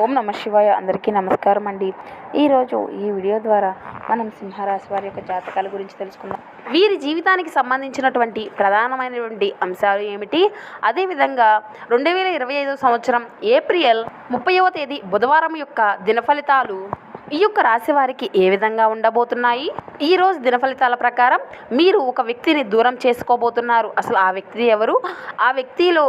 ఓం నమ శివాయ. అందరికీ నమస్కారం అండి. ఈరోజు ఈ వీడియో ద్వారా మనం సింహరాశి వారి యొక్క జాతకాల గురించి తెలుసుకుందాం. వీరి జీవితానికి సంబంధించినటువంటి ప్రధానమైనటువంటి అంశాలు ఏమిటి? అదేవిధంగా రెండు వేల ఇరవై ఐదో సంవత్సరం ఏప్రిల్ ముప్పైవ తేదీ బుధవారం యొక్క దినఫలితాలు ఈ యొక్క రాశి వారికి ఏ విధంగా ఉండబోతున్నాయి? ఈ రోజు దిన ఫలితాల ప్రకారం మీరు ఒక వ్యక్తిని దూరం చేసుకోబోతున్నారు. అసలు ఆ వ్యక్తి ఎవరు? ఆ వ్యక్తిలో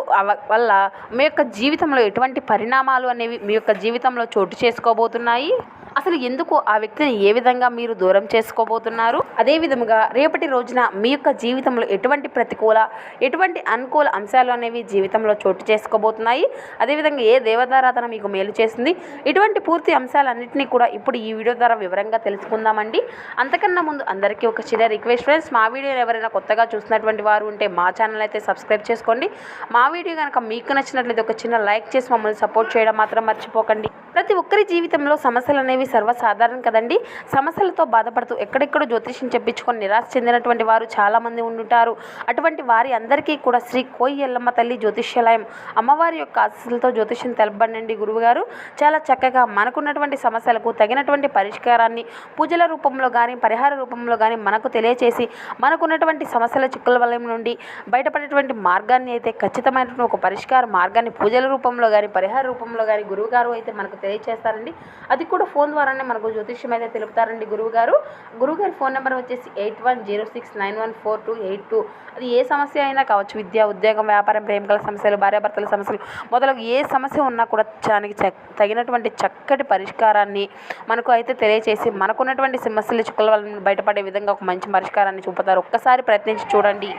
వల్ల మీ యొక్క జీవితంలో ఎటువంటి పరిణామాలు అనేవి మీ యొక్క జీవితంలో చోటు చేసుకోబోతున్నాయి? అసలు ఎందుకు ఆ వ్యక్తిని ఏ విధంగా మీరు దూరం చేసుకోబోతున్నారు? అదే విధముగా రేపటి రోజున మీ యొక్క జీవితంలో ఎటువంటి ప్రతికూల ఎటువంటి అనుకూల అంశాలు అనేవి జీవితంలో చోటు చేసుకోబోతున్నాయి? అదేవిధంగా ఏ దేవతారాధన మీకు మేలు చేస్తుంది ఇటువంటి పూర్తి అంశాలన్నింటినీ కూడా ఇప్పుడు ఈ వీడియో ద్వారా వివరంగా తెలుసుకుందామండి. అంతకన్నా ముందు అందరికీ ఒక చిన్న రిక్వెస్ట్ ఫ్రెండ్స్ మా వీడియోని ఎవరైనా కొత్తగా చూసినటువంటి వారు ఉంటే మా ఛానల్ అయితే సబ్స్క్రైబ్ చేసుకోండి. మా వీడియో కనుక మీకు నచ్చినట్లయితే ఒక చిన్న లైక్ చేసి మమ్మల్ని సపోర్ట్ చేయడం మాత్రం మర్చిపోకండి. ప్రతి ఒక్కరి జీవితంలో సమస్యలు అనేవి సర్వసాధారణం కదండి. సమస్యలతో బాధపడుతూ ఎక్కడెక్కడో జ్యోతిష్యం చెప్పించుకొని నిరాశ చెందినటువంటి వారు చాలామంది ఉండుంటారు. అటువంటి వారి అందరికీ కూడా శ్రీ కోయి ఎల్లమ్మ తల్లి జ్యోతిష్యాలయం అమ్మవారి యొక్క ఆశస్సులతో జ్యోతిష్యం తెలపండి గురువుగారు. చాలా చక్కగా మనకున్నటువంటి సమస్యలకు తగినటువంటి పరిష్కారాన్ని పూజల రూపంలో కానీ పరిహార రూపంలో కానీ మనకు తెలియచేసి మనకున్నటువంటి సమస్యల చిక్కుల వలయం నుండి బయటపడేటువంటి మార్గాన్ని అయితే ఖచ్చితమైనటువంటి ఒక పరిష్కార మార్గాన్ని పూజల రూపంలో కానీ పరిహార రూపంలో కానీ గురువుగారు అయితే మనకు తెలియచేస్తారండి. అది కూడా ఫోన్ ద్వారానే మనకు జ్యోతిష్యం అయితే తెలుపుతారండి గురువుగారు. గురువుగారి ఫోన్ నెంబర్ వచ్చేసి eight one zero six nine one four two eight two. అది ఏ సమస్య అయినా కావచ్చు విద్య ఉద్యోగం వ్యాపారం ప్రేమికల సమస్యలు భార్యాభర్తల సమస్యలు మొదలగు ఏ సమస్య ఉన్నా కూడా దానికి చ- తగినటువంటి చక్కటి పరిష్కారాన్ని మనకు అయితే తెలియచేసి మనకున్నటువంటి సమస్యలు చుక్కల వల్ల బయటపడే విధంగా ఒక మంచి పరిష్కారాన్ని చూపుతారు. ఒక్కసారి ప్రయత్నించి చూడండి.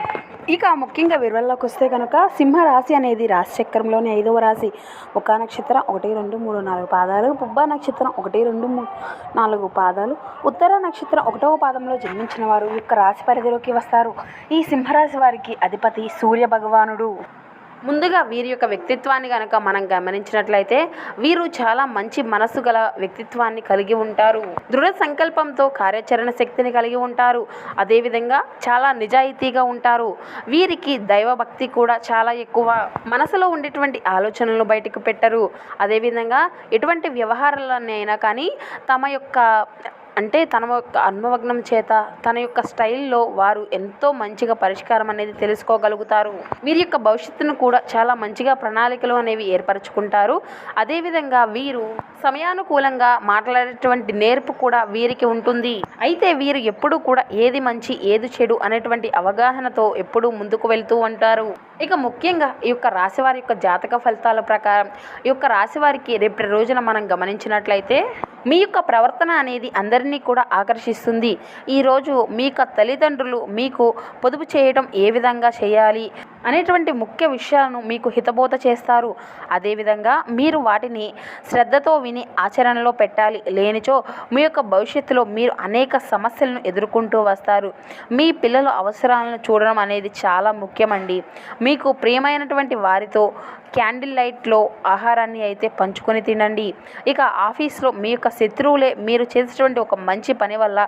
ఇక ముఖ్యంగా వివరాల్లోకి వస్తే కనుక సింహరాశి అనేది రాశి చక్రంలోని ఐదవ రాశి. ఒక నక్షత్రం ఒకటి రెండు మూడు నాలుగు పాదాలు పుబ్బ నక్షత్రం ఒకటి రెండు మూడు నాలుగు పాదాలు ఉత్తర నక్షత్రం ఒకటవ పాదంలో జన్మించిన వారు యొక్క రాశి పరిధిలోకి వస్తారు. ఈ సింహరాశి వారికి అధిపతి సూర్య భగవానుడు. ముందుగా వీరి యొక్క వ్యక్తిత్వాన్ని కనుక మనం గమనించినట్లయితే వీరు చాలా మంచి మనసు గల వ్యక్తిత్వాన్ని కలిగి ఉంటారు. దృఢ సంకల్పంతో కార్యాచరణ శక్తిని కలిగి ఉంటారు. అదేవిధంగా చాలా నిజాయితీగా ఉంటారు. వీరికి దైవభక్తి కూడా చాలా ఎక్కువ. మనసులో ఉండేటువంటి ఆలోచనలు బయటకు పెట్టరు. అదేవిధంగా ఎటువంటి వ్యవహారాలనైనా కానీ తమ యొక్క అంటే తన యొక్క అనుభవజ్ఞం చేత తన యొక్క స్టైల్లో వారు ఎంతో మంచిగా పరిష్కారం అనేది తెలుసుకోగలుగుతారు. వీరి యొక్క భవిష్యత్తును కూడా చాలా మంచిగా ప్రణాళికలు అనేవి ఏర్పరచుకుంటారు. అదేవిధంగా వీరు సమయానుకూలంగా మాట్లాడేటువంటి నేర్పు కూడా వీరికి ఉంటుంది. అయితే వీరు ఎప్పుడూ కూడా ఏది మంచి ఏది చెడు అనేటువంటి అవగాహనతో ఎప్పుడూ ముందుకు వెళ్తూ ఉంటారు. ఇక ముఖ్యంగా ఈ యొక్క రాశి వారి యొక్క జాతక ఫలితాల ప్రకారం ఈ యొక్క రాశి వారికి రేపటి రోజున మనం గమనించినట్లయితే మీ యొక్క ప్రవర్తన అనేది అందరినీ కూడా ఆకర్షిస్తుంది. ఈరోజు మీ యొక్క తల్లిదండ్రులు మీకు పొదుపు చేయడం ఏ విధంగా చేయాలి అనేటువంటి ముఖ్య విషయాలను మీకు హితబోధ చేస్తారు. అదేవిధంగా మీరు వాటిని శ్రద్ధతో విని ఆచరణలో పెట్టాలి. లేనిచో మీ యొక్క భవిష్యత్తులో మీరు అనేక సమస్యలను ఎదుర్కొంటూ వస్తారు. మీ పిల్లల అవసరాలను చూడడం అనేది చాలా ముఖ్యమండి. మీకు ప్రియమైనటువంటి వారితో క్యాండిల్ లైట్లో ఆహారాన్ని అయితే పంచుకొని తినండి. ఇక ఆఫీస్లో మీ యొక్క శత్రువులే మీరు చేసేటువంటి ఒక మంచి పని వల్ల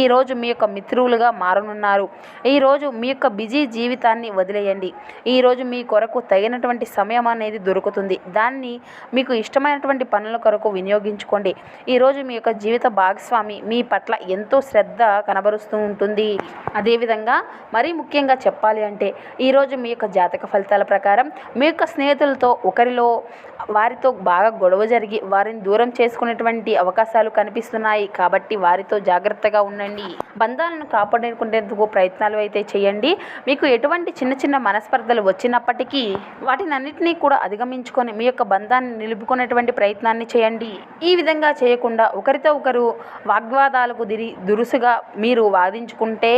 ఈరోజు మీ యొక్క మిత్రులుగా మారనున్నారు. ఈరోజు మీ యొక్క బిజీ జీవితాన్ని వదిలేయండి. ఈరోజు మీ కొరకు తగినటువంటి సమయం అనేది దొరుకుతుంది. దాన్ని మీకు ఇష్టమైనటువంటి పనుల కొరకు వినియోగించుకోండి. ఈరోజు మీ యొక్క జీవిత భాగస్వామి మీ పట్ల ఎంతో శ్రద్ధ కనబరుస్తూ ఉంటుంది. అదేవిధంగా మరీ ముఖ్యంగా చెప్పాలి అంటే ఈరోజు మీ యొక్క జాతక ఫలితాల ప్రకారం మీ యొక్క స్నేహితులు వ్యక్తులతో ఒకరిలో వారితో బాగా గొడవ జరిగి వారిని దూరం చేసుకునేటువంటి అవకాశాలు కనిపిస్తున్నాయి. కాబట్టి వారితో జాగ్రత్తగా ఉండండి. బంధాలను కాపాడుకునేందుకు ప్రయత్నాలు అయితే చేయండి. మీకు ఎటువంటి చిన్న చిన్న మనస్పర్ధలు వచ్చినప్పటికీ వాటిని అన్నింటినీ కూడా అధిగమించుకొని మీ యొక్క బంధాన్ని నిలుపుకునేటువంటి ప్రయత్నాన్ని చేయండి. ఈ విధంగా చేయకుండా ఒకరితో ఒకరు వాగ్వాదాలకు దిరి దురుసుగా మీరు వాదించుకుంటే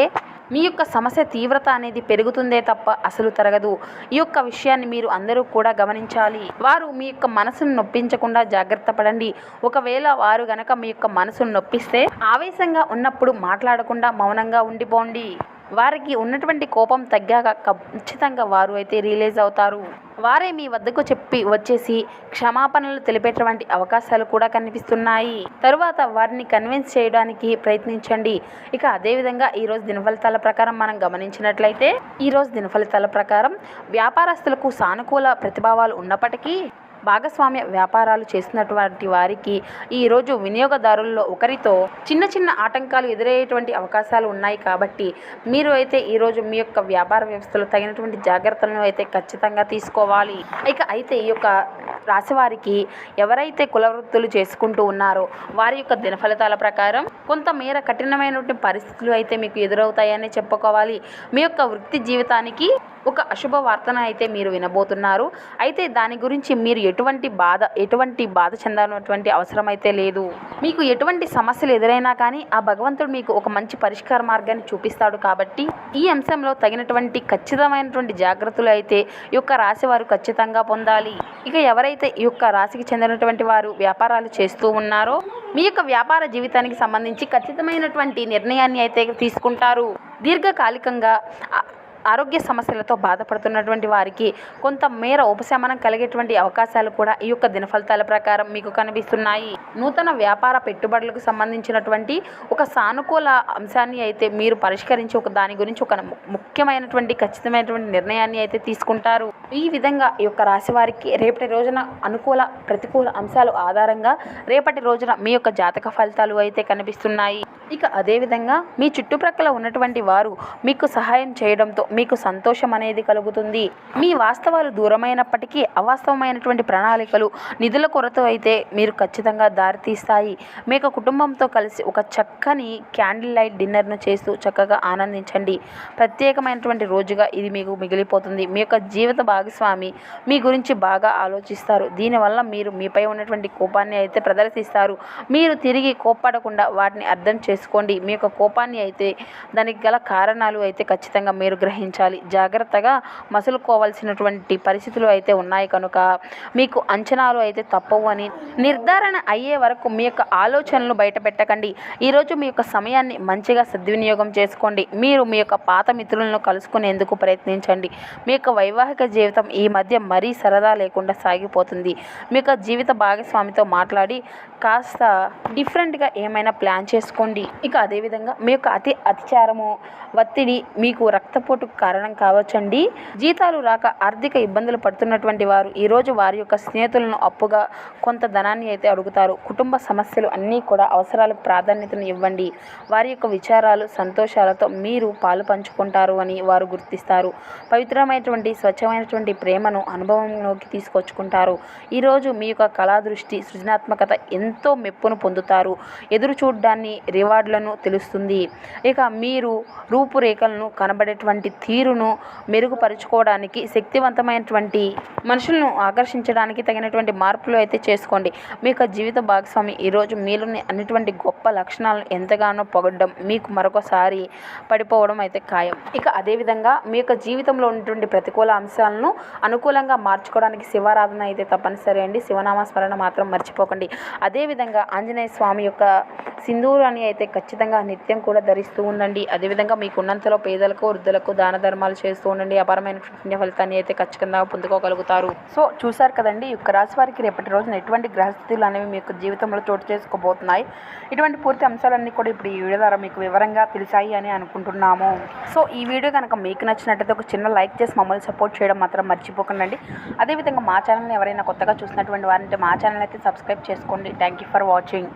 మీ యొక్క సమస్య తీవ్రత అనేది పెరుగుతుందే తప్ప అసలు తరగదు. ఈ యొక్క విషయాన్ని మీరు అందరూ కూడా గమనించాలి. వారు మీ యొక్క మనసును నొప్పించకుండా జాగ్రత్త పడండి. ఒకవేళ వారు గనక మీ యొక్క మనసును నొప్పిస్తే ఆవేశంగా ఉన్నప్పుడు మాట్లాడకుండా మౌనంగా ఉండిపోండి. వారికి ఉన్నటువంటి కోపం తగ్గాక ఖచ్చితంగా వారు అయితే రిలీజ్ అవుతారు. వారే మీ వద్దకు చెప్పి వచ్చేసి క్షమాపణలు తెలిపేటువంటి అవకాశాలు కూడా కనిపిస్తున్నాయి. తరువాత వారిని కన్విన్స్ చేయడానికి ప్రయత్నించండి. ఇక అదేవిధంగా ఈరోజు దినఫలితాల ప్రకారం మనం గమనించినట్లయితే ఈరోజు దినఫలితాల ప్రకారం వ్యాపారస్తులకు సానుకూల ప్రతిభావాలు ఉన్నప్పటికీ భాగస్వామ్య వ్యాపారాలు చేస్తున్నటువంటి వారికి ఈరోజు వినియోగదారుల్లో ఒకరితో చిన్న చిన్న ఆటంకాలు ఎదురయ్యేటువంటి అవకాశాలు ఉన్నాయి కాబట్టి మీరు అయితే ఈరోజు మీ యొక్క వ్యాపార వ్యవస్థలో తగినటువంటి జాగ్రత్తలను అయితే ఖచ్చితంగా తీసుకోవాలి. ఇక అయితే ఈ యొక్క రాశి వారికి ఎవరైతే కుల వృత్తులు చేసుకుంటూ ఉన్నారో వారి యొక్క దినఫలితాల ప్రకారం కొంతమేర కఠినమైనటువంటి పరిస్థితులు అయితే మీకు ఎదురవుతాయని చెప్పుకోవాలి. మీ యొక్క వృత్తి జీవితానికి ఒక అశుభ వార్తను అయితే మీరు వినబోతున్నారు. అయితే దాని గురించి మీరు ఎటువంటి బాధ ఎటువంటి బాధ చెందనటువంటి అవసరం అయితే లేదు. మీకు ఎటువంటి సమస్యలు ఎదురైనా కానీ ఆ భగవంతుడు మీకు ఒక మంచి పరిష్కార మార్గాన్ని చూపిస్తాడు కాబట్టి ఈ అంశంలో తగినటువంటి ఖచ్చితమైనటువంటి జాగ్రత్తలు అయితే ఈ యొక్క రాశి వారు ఖచ్చితంగా పొందాలి. ఇక ఎవరైతే ఈ యొక్క రాశికి చెందినటువంటి వారు వ్యాపారాలు చేస్తూ ఉన్నారో మీ యొక్క వ్యాపార జీవితానికి సంబంధించి ఖచ్చితమైనటువంటి నిర్ణయాన్ని అయితే తీసుకుంటారు. దీర్ఘకాలికంగా ఆరోగ్య సమస్యలతో బాధపడుతున్నటువంటి వారికి కొంత మేర ఉపశమనం కలిగేటువంటి అవకాశాలు కూడా ఈ యొక్క దినఫలితాల ప్రకారం మీకు కనిపిస్తున్నాయి. నూతన వ్యాపార పెట్టుబడులకు సంబంధించినటువంటి ఒక సానుకూల అంశాన్ని అయితే మీరు పరిష్కరించి ఒక దాని గురించి ఒక ముఖ్యమైనటువంటి ఖచ్చితమైనటువంటి నిర్ణయాన్ని అయితే తీసుకుంటారు. ఈ విధంగా ఈ యొక్క రాశి వారికి రేపటి రోజున అనుకూల ప్రతికూల అంశాలు ఆధారంగా రేపటి రోజున మీ యొక్క జాతక ఫలితాలు అయితే కనిపిస్తున్నాయి. ఇక అదేవిధంగా మీ చుట్టుప్రక్కల ఉన్నటువంటి వారు మీకు సహాయం చేయడంతో మీకు సంతోషం అనేది కలుగుతుంది. మీ వాస్తవాలు దూరమైనప్పటికీ అవాస్తవమైనటువంటి ప్రణాళికలు నిధుల కొరత అయితే మీరు ఖచ్చితంగా దారితీస్తాయి మీ యొక్క కుటుంబంతో కలిసి ఒక చక్కని క్యాండిల్ లైట్ డిన్నర్ను చేస్తూ చక్కగా ఆనందించండి. ప్రత్యేకమైనటువంటి రోజుగా ఇది మీకు మిగిలిపోతుంది. మీ యొక్క జీవిత భాగస్వామి. మీ గురించి బాగా ఆలోచిస్తారు. దీనివల్ల మీరు మీపై ఉన్నటువంటి కోపాన్ని అయితే ప్రదర్శిస్తారు. మీరు తిరిగి కోప్పడకుండా వాటిని అర్థం చేసుకోండి. మీ యొక్క కోపాన్ని అయితే దానికి గల కారణాలు అయితే ఖచ్చితంగా మీరు గ్రహించాలి. జాగ్రత్తగా మసులుకోవాల్సినటువంటి పరిస్థితులు అయితే ఉన్నాయి కనుక మీకు అంచనాలు అయితే తప్పవు అని నిర్ధారణ అయ్యే వరకు మీ యొక్క ఆలోచనలు బయట పెట్టకండి ఈరోజు మీ యొక్క సమయాన్ని మంచిగా సద్వినియోగం చేసుకోండి. మీరు మీ యొక్క పాత మిత్రులను కలుసుకునేందుకు ప్రయత్నించండి. మీ యొక్క వైవాహిక జీవితం ఈ మధ్య మరీ సరదా లేకుండా సాగిపోతుంది. మీ యొక్క జీవిత భాగస్వామితో మాట్లాడి కాస్త డిఫరెంట్గా ఏమైనా ప్లాన్ చేసుకోండి. ఇక అదేవిధంగా మీ యొక్క అతి అతిచారము ఒత్తిడి మీకు రక్తపోటుకు కారణం కావచ్చండి. జీతాలు రాక ఆర్థిక ఇబ్బందులు పడుతున్నటువంటి వారు ఈరోజు వారి యొక్క స్నేహితులను అప్పుగా కొంత ధనాన్ని అయితే అడుగుతారు. కుటుంబ సమస్యలు అన్నీ కూడా అవసరాలకు ప్రాధాన్యతను ఇవ్వండి. వారి యొక్క విచారాలు సంతోషాలతో మీరు పాలు పంచుకుంటారు అని వారు గుర్తిస్తారు. పవిత్రమైనటువంటి స్వచ్ఛమైనటువంటి ప్రేమను అనుభవంలోకి తీసుకొచ్చుకుంటారు. ఈరోజు మీ యొక్క కళా దృష్టి సృజనాత్మకత ఎంతో మెప్పును పొందుతారు. ఎదురు చూడ్డాన్ని రివార్డులను తెలుస్తుంది. ఇక మీరు రూపురేఖలను కనబడేటువంటి తీరును మెరుగుపరుచుకోవడానికి శక్తివంతమైనటువంటి మనుషులను ఆకర్షించడానికి తగినటువంటి మార్పులు అయితే చేసుకోండి. మీ యొక్క జీవిత భాగస్వామి ఈరోజు మీలోని అన్నిటువంటి గొప్ప లక్షణాలను ఎంతగానో పొగడ్డం మీకు మరొకసారి పడిపోవడం అయితే ఖాయం. ఇక అదేవిధంగా మీ యొక్క జీవితంలో ఉన్నటువంటి ప్రతికూల అంశాలను అనుకూలంగా మార్చుకోవడానికి శివారాధన అయితే తప్పనిసరి అండి. శివనామ స్మరణ మాత్రం మర్చిపోకండి. అదేవిధంగా ఆంజనేయ స్వామి యొక్క సింధూరాన్ని అయితే ఖచ్చితంగా నిత్యం కూడా ధరిస్తూ ఉండండి. అదేవిధంగా మీకు ఉన్నంతలో పేదలకు వృద్ధులకు దాన ధర్మాలు చేస్తూ ఉండండి. అపారమైన పుణ్య ఫలితాన్ని అయితే ఖచ్చితంగా పొందుకోగలుగుతారు. సో చూసారు కదండి ఈ యొక్క రాశి వారికి రేపటి రోజున ఎటువంటి గ్రహస్థితులు అనేవి మీ యొక్క జీవితంలో చోటు చేసుకోబోతున్నాయి. ఇటువంటి పూర్తి అంశాలన్నీ కూడా ఇప్పుడు ఈ వీడియో ద్వారా మీకు వివరంగా తెలిసాయి అని అనుకుంటున్నాము. సో ఈ వీడియో కనుక మీకు నచ్చినట్టయితే ఒక చిన్న లైక్ చేసి మమ్మల్ని సపోర్ట్ చేయడం మాత్రం మర్చిపోకండి అదేవిధంగా మా ఛానల్ని ఎవరైనా కొత్తగా చూసినటువంటి వారంటే మా ఛానల్ అయితే సబ్స్క్రైబ్ చేసుకోండి. Thank you for watching.